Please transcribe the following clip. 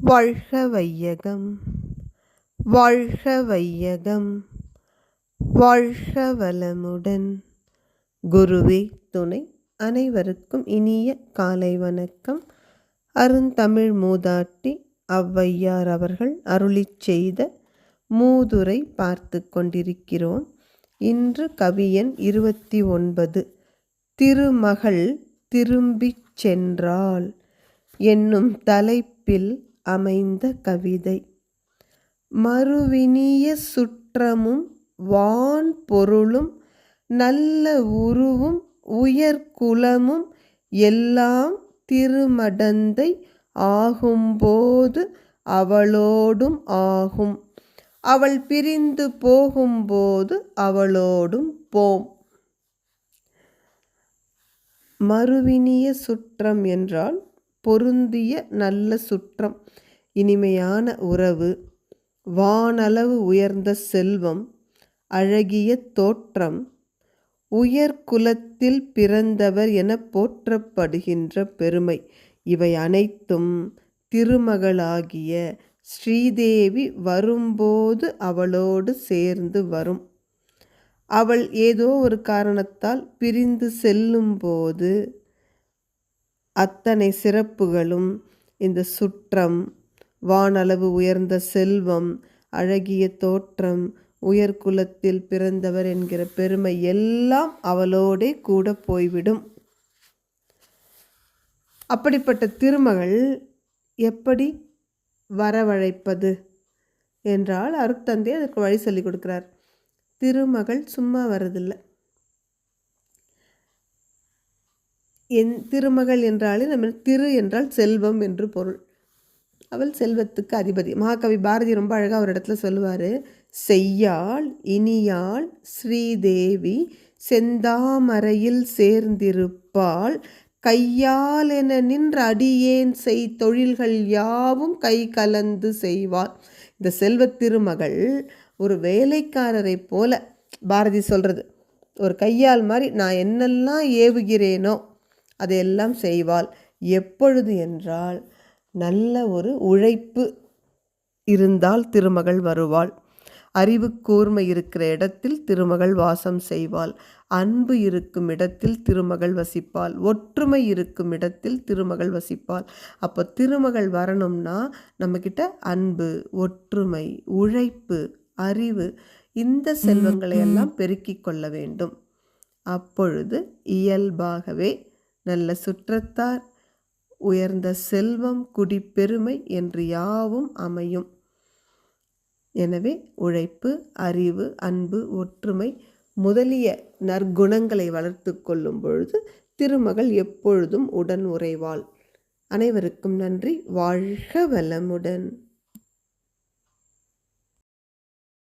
வாழ்க வையகம் வாழ்க வையகம் வாழ்க வளமுடன் குருவே துணை அனைவருக்கும் இனிய காலை வணக்கம். அருந்தமிழ் மூதாட்டி ஔவையார் அவர்கள் அருளிச் செய்த மூதுரை பார்த்து கொண்டிருக்கிறோம். இன்று கவியன் இருபத்தி ஒன்பது திருமகள் திரும்பிச் சென்றாள். என்னும் தலைப்பில் அமைந்த கவிதை. மறுவினிய சுற்றமும் வான் பொருளும் நல்ல உருவும் உயர்குலமும் எல்லாம் திருமடந்தை ஆகும்போது அவளோடும் ஆகும். அவள் பிரிந்து போகும்போது அவளோடும் போம். மறுவினிய சுற்றம் என்றால் பொருந்திய நல்ல சுற்றம் இனிமையான உறவு வானளவு உயர்ந்த செல்வம் அழகிய தோற்றம் உயர் குலத்தில் பிறந்தவர் என போற்றப்படுகின்ற பெருமை. இவை அனைத்தும் திருமகளாகிய ஸ்ரீதேவி வரும்போது அவளோடு சேர்ந்து வரும். அவள் ஏதோ ஒரு காரணத்தால் பிரிந்து செல்லும்போது அத்தனை சிறப்புகளும் இந்த சுற்றம் வானளவு உயர்ந்த செல்வம் அழகிய தோற்றம் உயர்குலத்தில் பிறந்தவர் என்கிற பெருமை எல்லாம் அவளோடே கூட போய்விடும். அப்படிப்பட்ட திருமகள் எப்படி வரவழைப்பது என்றால் அருட்தந்தை அதற்கு வழி சொல்லி கொடுக்கிறார். திருமகள் சும்மா வரதில்லை என் திருமகள் என்றாலே நம்ம திரு என்றால் செல்வம் என்று பொருள். அவள் செல்வத்துக்கு அதிபதி. மகாகவி பாரதி ரொம்ப அழகாக ஒரு இடத்துல சொல்லுவார். செய்யாள் இனியாள் ஸ்ரீதேவி செந்தாமரையில் சேர்ந்திருப்பாள். கையால் என நின்ற அடியேன் செய் தொழில்கள் யாவும் கை கலந்து செய்வாள். இந்த செல்வத்திருமகள் ஒரு வேலைக்காரரை போல பாரதி சொல்கிறது ஒரு கையால் மாதிரி நான் என்னெல்லாம் ஏவுகிறேனோ அதையெல்லாம் செய்வாள். எப்பொழுது என்றால் நல்ல ஒரு உழைப்பு இருந்தால் திருமகள் வருவாள். அறிவு கூர்மை இருக்கிற இடத்தில் திருமகள் வாசம் செய்வாள். அன்பு இருக்கும் இடத்தில் திருமகள் வசிப்பாள். ஒற்றுமை இருக்கும் இடத்தில் திருமகள் வசிப்பாள். அப்போ திருமகள் வரணும்னா நம்மக்கிட்ட அன்பு ஒற்றுமை உழைப்பு அறிவு இந்த செல்வங்களை எல்லாம் பெருக்கிக் கொள்ள வேண்டும். அப்பொழுது இயல்பாகவே நல்ல சுற்றத்தார் உயர்ந்த செல்வம் குடிப்பெருமை என்று யாவும் அமையும். எனவே உழைப்பு அறிவு அன்பு ஒற்றுமை முதலிய நற்குணங்களை வளர்த்து கொள்ளும் பொழுது திருமகள் எப்பொழுதும் உடன் உறைவாள். அனைவருக்கும் நன்றி. வாழ்க வளமுடன்.